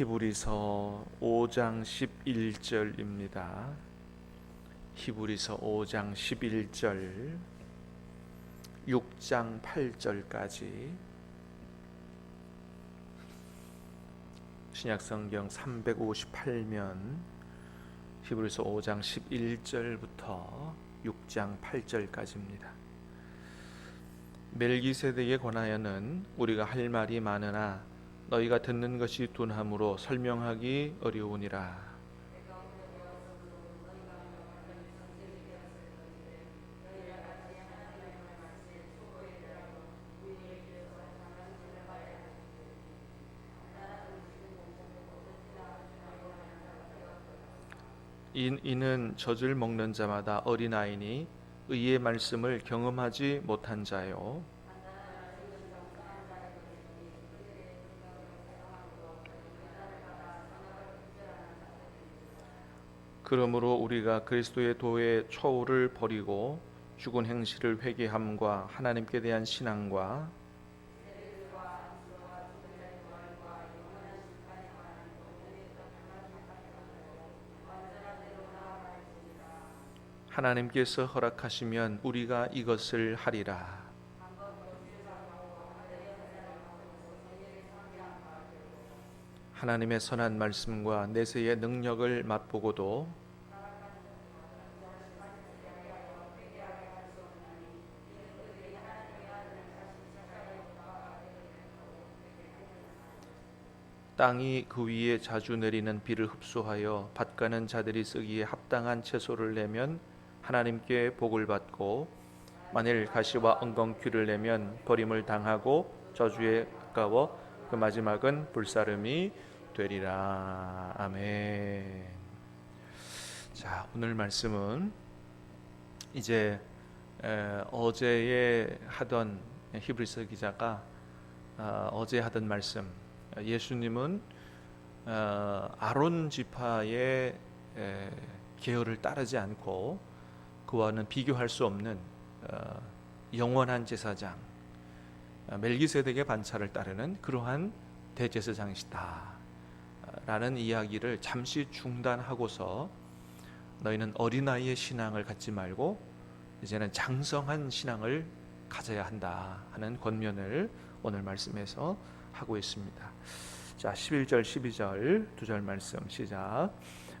히브리서 5장 11절입니다. 히브리서 5장 11절 6장 8절까지 신약 성경 358면 히브리서 5장 11절부터 6장 8절까지입니다. 멜기세덱에 관하여는 우리가 할 말이 많으나 너희가 듣는 것이 둔함으로 설명하기 어려우니라. 이- 이는 젖을 먹는 자마다 어린아이니 의의 말씀을 경험하지 못한 자요 그러므로 우리가 그리스도의 도의 초울을 버리고 죽은 행실을 회개함과 하나님께 대한 신앙과 하나님께서 허락하시면 우리가 이것을 하리라. 하나님의 선한 말씀과 내세의 능력을 맛보고도 땅이 그 위에 자주 내리는 비를 흡수하여 밭가는 자들이 쓰기에 합당한 채소를 내면 하나님께 복을 받고 만일 가시와 엉겅퀴를 내면 버림을 당하고 저주에 가까워 그 마지막은 불사름이 되리라 아멘. 자 오늘 말씀은 이제 에, 어제에 하던 히브리서 기자가 어, 어제 하던 말씀 예수님은 어, 아론 지파의 에, 계열을 따르지 않고 그와는 비교할 수 없는 어, 영원한 제사장 어, 멜기세덱의 반차를 따르는 그러한 대제사장이시다. 라는 이야기를 잠시 중단하고서 너희는 어린아이의 신앙을 갖지 말고 이제는 장성한 신앙을 가져야 한다 하는 권면을 오늘 말씀에서 하고 있습니다. 자, 11절 12절 두 절 말씀 시작.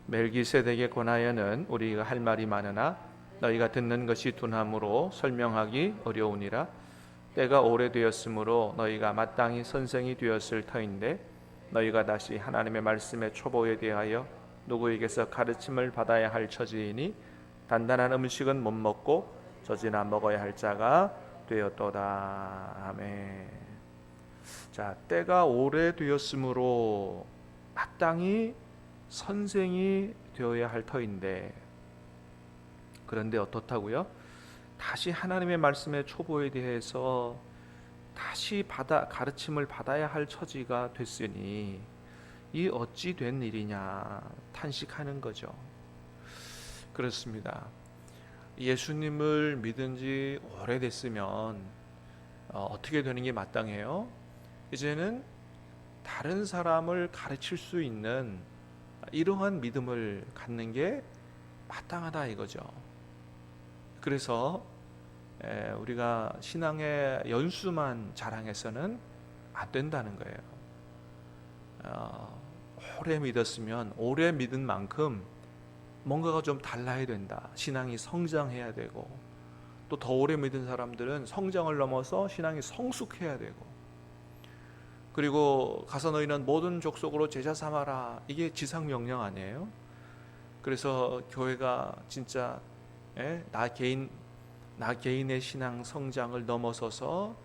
멜기세덱에 관하여는 우리가 할 말이 많으나 너희가 듣는 것이 둔함으로 설명하기 어려우니라. 때가 오래되었으므로 너희가 마땅히 선생이 되었을 터인데 너희가 다시 하나님의 말씀의 초보에 대하여 누구에게서 가르침을 받아야 할 처지이니 단단한 음식은 못 먹고 젖이나 먹어야 할 자가 되었도다. 아멘. 자, 때가 오래되었으므로 마땅히 선생이 되어야 할 터인데 그런데 어떻다고요? 다시 하나님의 말씀의 초보에 대해서 다시 받아 가르침을 받아야 할 처지가 됐으니 이 어찌 된 일이냐 탄식하는 거죠. 그렇습니다. 예수님을 믿은 지 오래됐으면 어, 어떻게 되는 게 마땅해요? 이제는 다른 사람을 가르칠 수 있는 이러한 믿음을 갖는 게 마땅하다 이거죠. 그래서 에, 우리가 신앙의 연수만 자랑해서는 안 된다는 거예요. 어, 오래 믿었으면 오래 믿은 만큼 뭔가가 좀 달라야 된다. 신앙이 성장해야 되고 또 더 오래 믿은 사람들은 성장을 넘어서 신앙이 성숙해야 되고 그리고 가서 너희는 모든 족속으로 제자 삼아라. 이게 지상 명령 아니에요? 그래서 교회가 진짜 예? 나 개인 나 개인의 신앙 성장을 넘어서서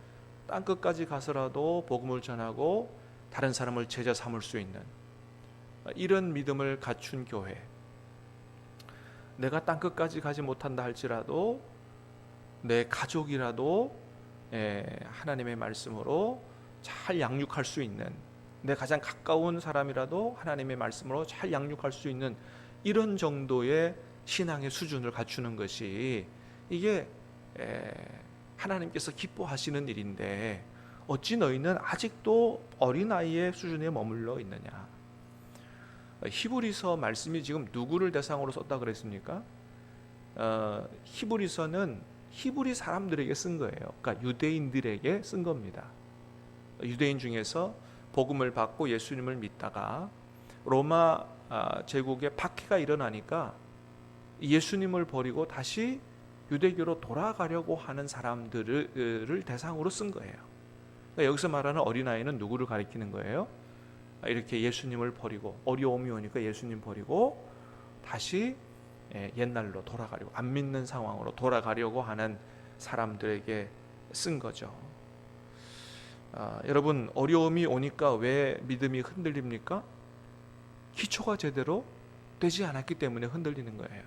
땅 끝까지 가서라도 복음을 전하고 다른 사람을 제자 삼을 수 있는 이런 믿음을 갖춘 교회. 내가 땅 끝까지 가지 못한다 할지라도 내 가족이라도 예, 하나님의 말씀으로 잘 양육할 수 있는 내 가장 가까운 사람이라도 하나님의 말씀으로 잘 양육할 수 있는 이런 정도의 신앙의 수준을 갖추는 것이 이게 에, 하나님께서 기뻐하시는 일인데 어찌 너희는 아직도 어린 아이의 수준에 머물러 있느냐? 히브리서 말씀이 지금 누구를 대상으로 썼다 그랬습니까? 어, 히브리서는 히브리 사람들에게 쓴 거예요. 그러니까 유대인들에게 쓴 겁니다. 유대인 중에서 복음을 받고 예수님을 믿다가 로마 아, 제국에 박해가 일어나니까 예수님을 버리고 다시 유대교로 돌아가려고 하는 사람들을 대상으로 쓴 거예요. 그러니까 여기서 말하는 어린아이는 누구를 가리키는 거예요? 아, 이렇게 예수님을 버리고 어려움이 오니까 예수님 버리고 다시 예, 옛날로 돌아가려고 안 믿는 상황으로 돌아가려고 하는 사람들에게 쓴 거죠. 아, 여러분 어려움이 오니까 왜 믿음이 흔들립니까? 기초가 제대로 되지 않았기 때문에 흔들리는 거예요.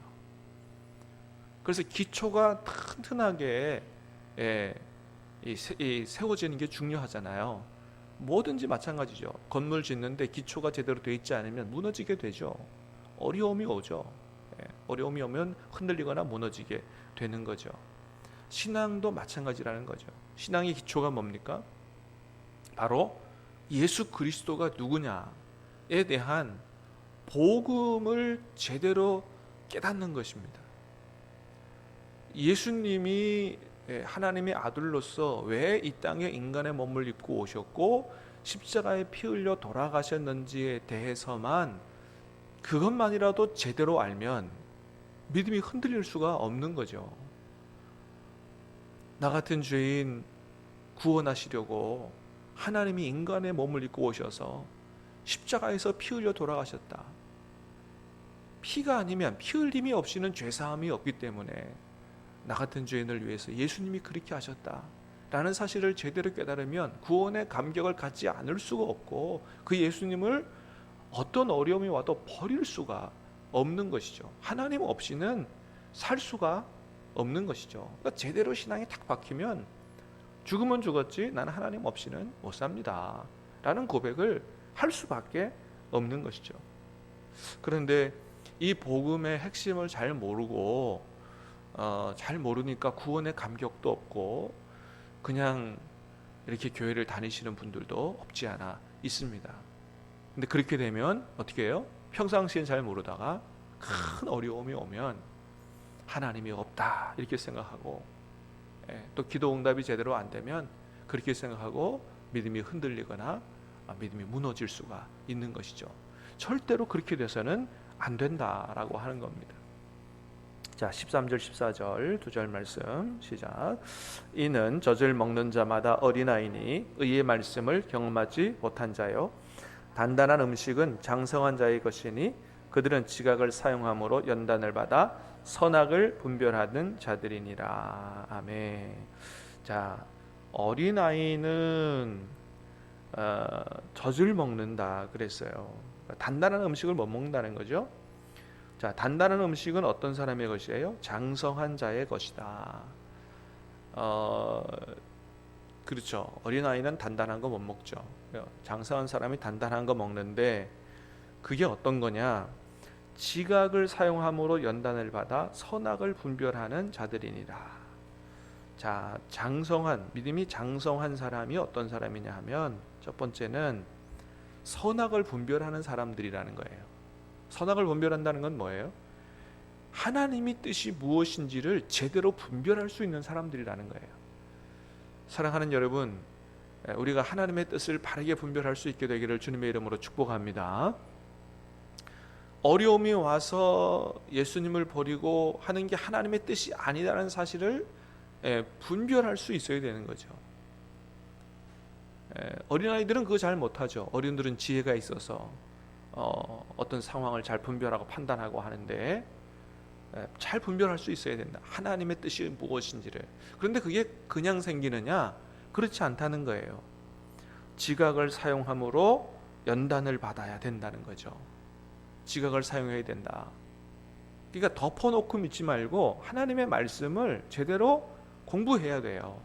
그래서 기초가 튼튼하게 예, 이, 세, 이 세워지는 게 중요하잖아요. 뭐든지 마찬가지죠. 건물 짓는데 기초가 제대로 돼 있지 않으면 무너지게 되죠. 어려움이 오죠. 예, 어려움이 오면 흔들리거나 무너지게 되는 거죠. 신앙도 마찬가지라는 거죠. 신앙의 기초가 뭡니까? 바로 예수 그리스도가 누구냐에 대한 복음을 제대로 깨닫는 것입니다. 예수님이 하나님의 아들로서 왜 이 땅에 인간의 몸을 입고 오셨고 십자가에 피 흘려 돌아가셨는지에 대해서만 그것만이라도 제대로 알면 믿음이 흔들릴 수가 없는 거죠. 나 같은 죄인 구원하시려고 하나님이 인간의 몸을 입고 오셔서 십자가에서 피 흘려 돌아가셨다. 피가 아니면 피 흘림이 없이는 죄 사함이 없기 때문에 나 같은 죄인을 위해서 예수님이 그렇게 하셨다. 라는 사실을 제대로 깨달으면 구원의 감격을 갖지 않을 수가 없고 그 예수님을 어떤 어려움이 와도 버릴 수가 없는 것이죠. 하나님 없이는 살 수가 없는 것이죠. 그러니까 제대로 신앙이 탁 박히면 죽으면 죽었지 나는 하나님 없이는 못 삽니다. 라는 고백을 할 수밖에 없는 것이죠. 그런데 이 복음의 핵심을 잘 모르고 어, 잘 모르니까 구원의 감격도 없고 그냥 이렇게 교회를 다니시는 분들도 없지 않아 있습니다. 근데 그렇게 되면 어떻게 해요? 평상시엔 잘 모르다가 큰 어려움이 오면 하나님이 없다 이렇게 생각하고 예, 또 기도 응답이 제대로 안 되면 그렇게 생각하고 믿음이 흔들리거나 아, 믿음이 무너질 수가 있는 것이죠. 절대로 그렇게 돼서는 안 된다라고 하는 겁니다. 자, 13절 14절 두 절 말씀 시작. 이는 젖을 먹는 자마다 어린아이니 의의 말씀을 경험하지 못한 자요 단단한 음식은 장성한 자의 것이니 그들은 지각을 사용함으로 연단을 받아 선악을 분별하는 자들이니라. 아멘. 자, 어린아이는 어, 젖을 먹는다 그랬어요. 단단한 음식을 못 먹는다는 거죠. 자, 단단한 음식은 어떤 사람의 것이에요? 장성한 자의 것이다. 어, 그렇죠. 어린 아이는 단단한 거 못 먹죠. 장성한 사람이 단단한 거 먹는데 그게 어떤 거냐? 지각을 사용함으로 연단을 받아 선악을 분별하는 자들이니라. 자, 장성한 믿음이 장성한 사람이 어떤 사람이냐 하면 첫 번째는 선악을 분별하는 사람들이라는 거예요. 선악을 분별한다는 건 뭐예요? 하나님이 뜻이 무엇인지를 제대로 분별할 수 있는 사람들이라는 거예요. 사랑하는 여러분, 우리가 하나님의 뜻을 바르게 분별할 수 있게 되기를 주님의 이름으로 축복합니다. 어려움이 와서 예수님을 버리고 하는 게 하나님의 뜻이 아니라는 사실을 분별할 수 있어야 되는 거죠. 어린아이들은 그거 잘 못하죠. 어른들은 지혜가 있어서 어, 어떤 상황을 잘 분별하고 판단하고 하는데 잘 분별할 수 있어야 된다. 하나님의 뜻이 무엇인지를. 그런데 그게 그냥 생기느냐? 그렇지 않다는 거예요. 지각을 사용함으로 연단을 받아야 된다는 거죠. 지각을 사용해야 된다. 그러니까 덮어놓고 믿지 말고 하나님의 말씀을 제대로 공부해야 돼요.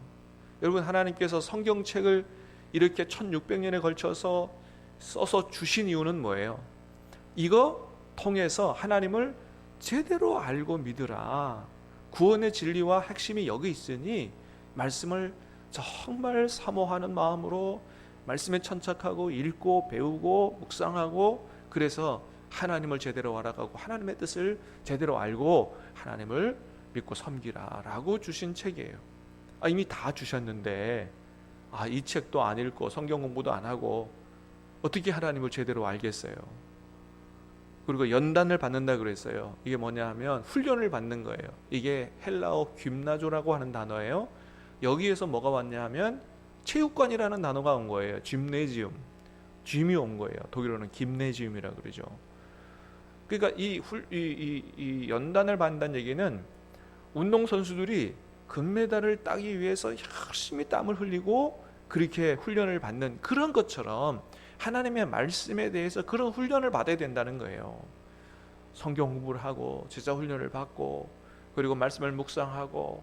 여러분 하나님께서 성경책을 이렇게 1600년에 걸쳐서 써서 주신 이유는 뭐예요? 이거 통해서 하나님을 제대로 알고 믿으라. 구원의 진리와 핵심이 여기 있으니 말씀을 정말 사모하는 마음으로 말씀에 천착하고 읽고 배우고 묵상하고 그래서 하나님을 제대로 알아가고 하나님의 뜻을 제대로 알고 하나님을 믿고 섬기라라고 주신 책이에요. 아, 이미 다 주셨는데 아, 이 책도 안 읽고 성경 공부도 안 하고 어떻게 하나님을 제대로 알겠어요? 그리고 연단을 받는다 그랬어요. 이게 뭐냐 하면 훈련을 받는 거예요. 이게 헬라어 그나조라고 하는 단어예요. 여기에서 뭐가 왔냐 하면 체육관이라는 단어가 온 거예요. 짐네지움. 짐이 온 거예요. 독일어는 김네지움이라 그러죠. 그러니까 이, 훌, 이, 이, 이 연단을 받는다는 얘기는 운동 선수들이 금메달을 따기 위해서 열심히 땀을 흘리고 그렇게 훈련을 받는 그런 것처럼 하나님의 말씀에 대해서 그런 훈련을 받아야 된다는 거예요. 성경 공부를 하고 제자 훈련을 받고 그리고 말씀을 묵상하고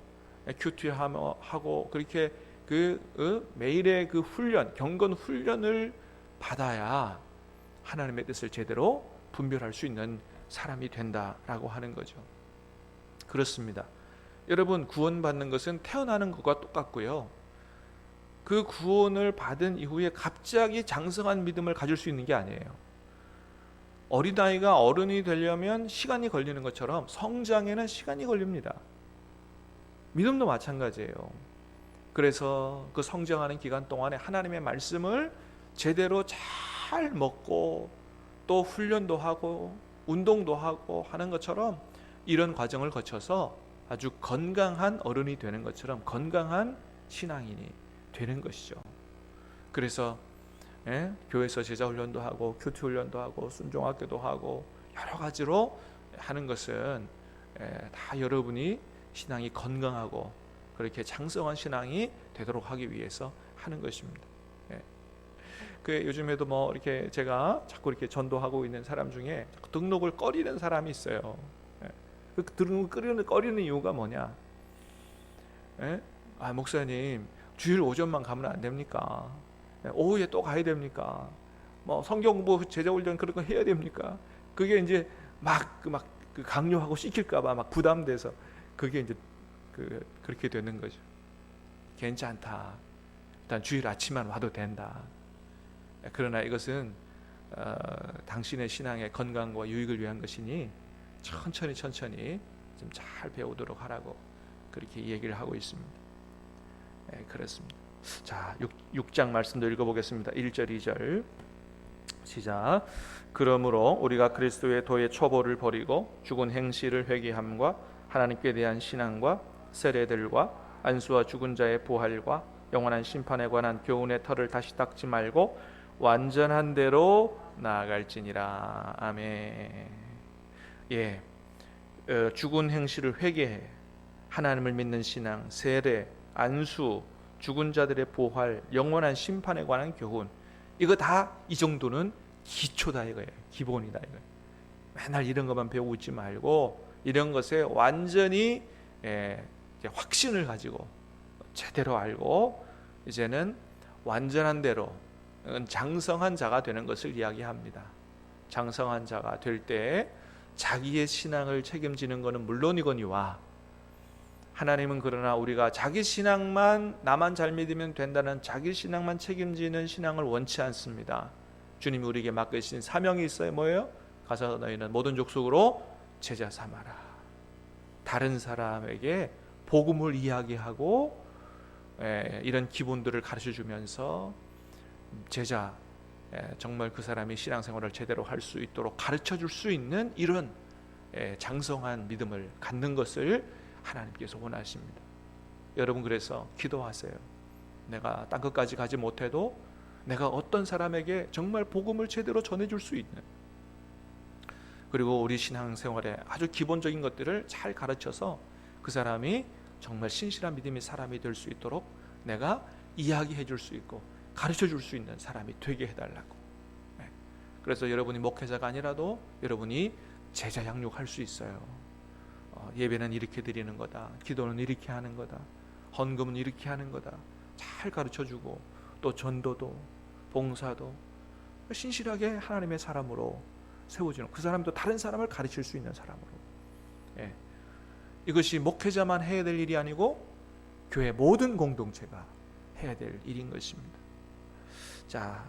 큐티하고 그렇게 그 어, 매일의 그 훈련, 경건 훈련을 받아야 하나님의 뜻을 제대로 분별할 수 있는 사람이 된다라고 하는 거죠. 그렇습니다. 여러분 구원받는 것은 태어나는 것과 똑같고요. 그 구원을 받은 이후에 갑자기 장성한 믿음을 가질 수 있는 게 아니에요. 어린아이가 어른이 되려면 시간이 걸리는 것처럼 성장에는 시간이 걸립니다. 믿음도 마찬가지예요. 그래서 그 성장하는 기간 동안에 하나님의 말씀을 제대로 잘 먹고 또 훈련도 하고 운동도 하고 하는 것처럼 이런 과정을 거쳐서 아주 건강한 어른이 되는 것처럼 건강한 신앙인이 되는 것이죠. 그래서 예, 교회에서 제자 훈련도 하고 큐티 훈련도 하고 순종학교도 하고 여러 가지로 하는 것은 예, 다 여러분이 신앙이 건강하고 그렇게 장성한 신앙이 되도록 하기 위해서 하는 것입니다. 예. 그 요즘에도 뭐 이렇게 제가 자꾸 이렇게 전도하고 있는 사람 중에 등록을 꺼리는 사람이 있어요. 예. 그 등록을 꺼리는 꺼리는 이유가 뭐냐? 예? 아 목사님 주일 오전만 가면 안 됩니까? 예, 오후에 또 가야 됩니까? 뭐 성경 공부 제자 훈련 그런 거 해야 됩니까? 그게 이제 막막 그 강요하고 시킬까봐 막 부담돼서 그게 이제 그 그렇게 되는 거죠. 괜찮다. 일단 주일 아침만 와도 된다. 예, 그러나 이것은 어, 당신의 신앙의 건강과 유익을 위한 것이니 천천히 천천히 좀 잘 배우도록 하라고 그렇게 얘기를 하고 있습니다. 네, 그렇습니다. 자, 6, 장 말씀도 읽어보겠습니다. 1절, 2절 시작. 그러므로 우리가 그리스도의 도의 초보를 버리고 죽은 행실을 회개함과 하나님께 대한 신앙과 세례들과 안수와 죽은 자의 부활과 영원한 심판에 관한 교훈의 털을 다시 닦지 말고 완전한 대로 나아갈지니라. 아멘. 예, 어, 죽은 행실을 회개해 하나님을 믿는 신앙, 세례, 안수, 죽은 자들의 부활, 영원한 심판에 관한 교훈 이거 다 이 정도는 기초다 이거예요. 기본이다 이거예요. 맨날 이런 것만 배우고 있지 말고 이런 것에 완전히 예, 확신을 가지고 제대로 알고 이제는 완전한 대로 장성한 자가 되는 것을 이야기합니다. 장성한 자가 될 때 자기의 신앙을 책임지는 것은 물론이거니와 하나님은 그러나 우리가 자기 신앙만 나만 잘 믿으면 된다는 자기 신앙만 책임지는 신앙을 원치 않습니다. 주님이 우리에게 맡기신 사명이 있어요. 뭐예요? 가서 너희는 모든 족속으로 제자 삼아라. 다른 사람에게 복음을 이야기하고 에, 이런 기본들을 가르쳐 주면서 제자 에, 정말 그 사람이 신앙생활을 제대로 할 수 있도록 가르쳐 줄 수 있는 이런 에, 장성한 믿음을 갖는 것을 하나님께서 원하십니다. 여러분 그래서 기도하세요. 내가 땅 끝까지 가지 못해도 내가 어떤 사람에게 정말 복음을 제대로 전해 줄 수 있는 그리고 우리 신앙생활에 아주 기본적인 것들을 잘 가르쳐서 그 사람이 정말 신실한 믿음의 사람이 될 수 있도록 내가 이야기해 줄 수 있고 가르쳐 줄 수 있는 사람이 되게 해달라고. 네. 그래서 여러분이 목회자가 아니라도 여러분이 제자 양육할 수 있어요. 어, 예배는 이렇게 드리는 거다. 기도는 이렇게 하는 거다. 헌금은 이렇게 하는 거다. 잘 가르쳐 주고 또 전도도 봉사도 신실하게 하나님의 사람으로 세워주는 그 사람도 다른 사람을 가르칠 수 있는 사람으로. 예. 이것이 목회자만 해야 될 일이 아니고 교회 모든 공동체가 해야 될 일인 것입니다. 자,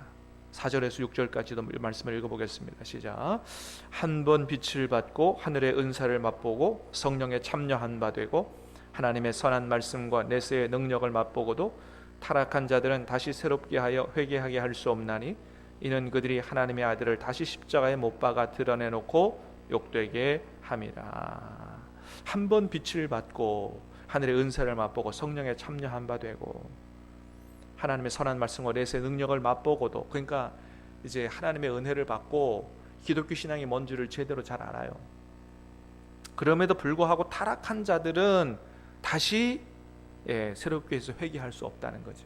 4절에서 6절까지도 말씀을 읽어보겠습니다. 시작. 한 번 빛을 받고 하늘의 은사를 맛보고 성령에 참여한 바 되고 하나님의 선한 말씀과 내세의 능력을 맛보고도 타락한 자들은 다시 새롭게 하여 회개하게 할 수 없나니 이는 그들이 하나님의 아들을 다시 십자가에 못 박아 드러내놓고 욕되게 함이라. 한 번 빛을 받고 하늘의 은사를 맛보고 성령에 참여한 바 되고 하나님의 선한 말씀과 내세의 능력을 맛보고도 그러니까 이제 하나님의 은혜를 받고 기독교 신앙이 뭔지를 제대로 잘 알아요. 그럼에도 불구하고 타락한 자들은 다시 예, 새롭게 해서 회개할 수 없다는 거죠.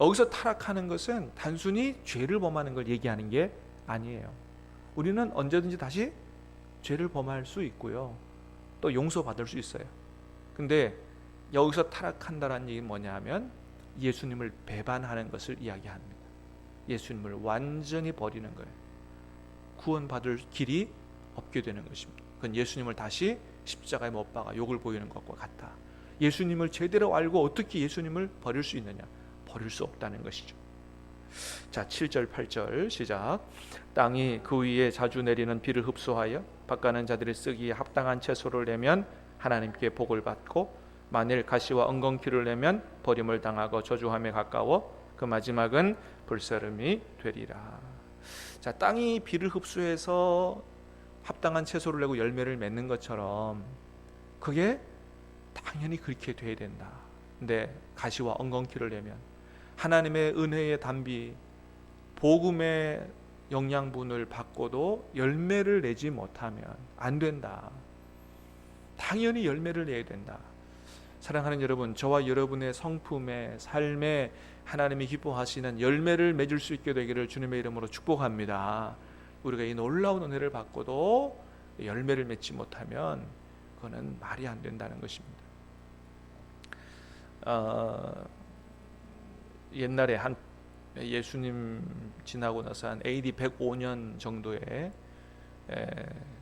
여기서 타락하는 것은 단순히 죄를 범하는 걸 얘기하는 게 아니에요. 우리는 언제든지 다시 죄를 범할 수 있고요. 또 용서받을 수 있어요. 근데 여기서 타락한다라는 얘기는 뭐냐면 예수님을 배반하는 것을 이야기합니다. 예수님을 완전히 버리는 거예요. 구원받을 길이 없게 되는 것입니다. 그건 예수님을 다시 십자가에 못 박아 욕을 보이는 것과 같다. 예수님을 제대로 알고 어떻게 예수님을 버릴 수 있느냐? 버릴 수 없다는 것이죠. 자, 7절 8절 시작. 땅이 그 위에 자주 내리는 비를 흡수하여 밭가는 자들이 쓰기에 합당한 채소를 내면 하나님께 복을 받고 만일 가시와 엉겅퀴를 내면 버림을 당하고 저주함에 가까워 그 마지막은 불사름이 되리라. 자, 땅이 비를 흡수해서 합당한 채소를 내고 열매를 맺는 것처럼 그게 당연히 그렇게 돼야 된다. 근데 가시와 엉겅퀴를 내면 하나님의 은혜의 담비 복음의 영양분을 받고도 열매를 내지 못하면 안 된다. 당연히 열매를 내야 된다. 사랑하는 여러분, 저와 여러분의 성품의 삶에 하나님이 기뻐하시는 열매를 맺을 수 있게 되기를 주님의 이름으로 축복합니다. 우리가 이 놀라운 은혜를 받고도 열매를 맺지 못하면 그거는 말이 안 된다는 것입니다. 어, 옛날에 한 예수님 지나고 나서 한 AD 105년 정도에 에,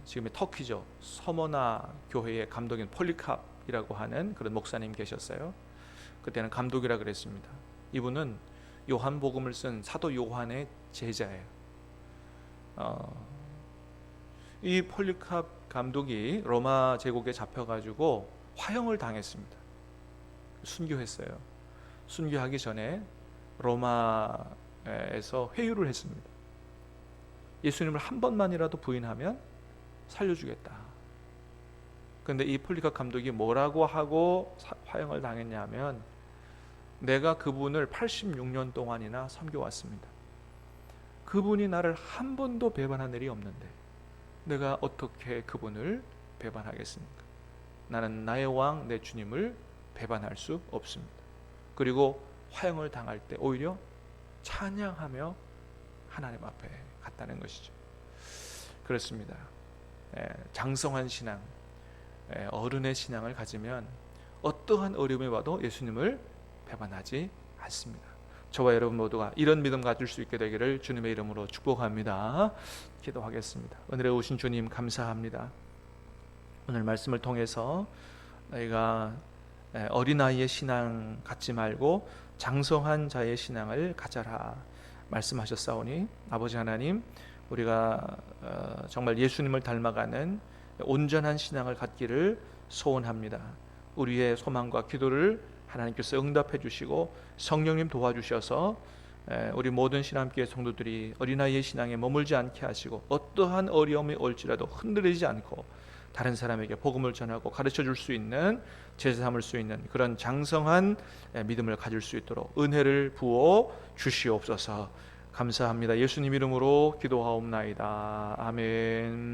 지금의 터키죠 서머나 교회의 감독인 폴리캅 이라고 하는 그런 목사님 계셨어요. 그때는 감독이라 그랬습니다. 이분은 요한복음을 쓴 사도 요한의 제자예요. 어, 이 폴리캅 감독이 로마 제국에 잡혀가지고 화형을 당했습니다. 순교했어요. 순교하기 전에 로마에서 회유를 했습니다. 예수님을 한 번만이라도 부인하면 살려주겠다. 그런데 이 폴리캅 감독이 뭐라고 하고 화형을 당했냐면 내가 그분을 86년 동안이나 섬겨왔습니다. 그분이 나를 한 번도 배반한 일이 없는데 내가 어떻게 그분을 배반하겠습니까? 나는 나의 왕 내 주님을 배반할 수 없습니다. 그리고 화형을 당할 때 오히려 찬양하며 하나님 앞에 갔다는 것이죠. 그렇습니다. 예, 장성한 신앙, 예, 어른의 신앙을 가지면 어떠한 어려움이 와도 예수님을 배반하지 않습니다. 저와 여러분 모두가 이런 믿음 가질 수 있게 되기를 주님의 이름으로 축복합니다. 기도하겠습니다. 은혜에 오신 주님 감사합니다. 오늘 말씀을 통해서 너희가 어린아이의 신앙 갖지 말고 장성한 자의 신앙을 가져라 말씀하셨사오니 아버지 하나님 우리가 어, 정말 예수님을 닮아가는 온전한 신앙을 갖기를 소원합니다. 우리의 소망과 기도를 하나님께서 응답해 주시고 성령님 도와주셔서 우리 모든 신앙교회 성도들이 어린아이의 신앙에 머물지 않게 하시고 어떠한 어려움이 올지라도 흔들리지 않고 다른 사람에게 복음을 전하고 가르쳐 줄 수 있는 제자 삼을 수 있는 그런 장성한 믿음을 가질 수 있도록 은혜를 부어 주시옵소서. 감사합니다. 예수님 이름으로 기도하옵나이다. 아멘.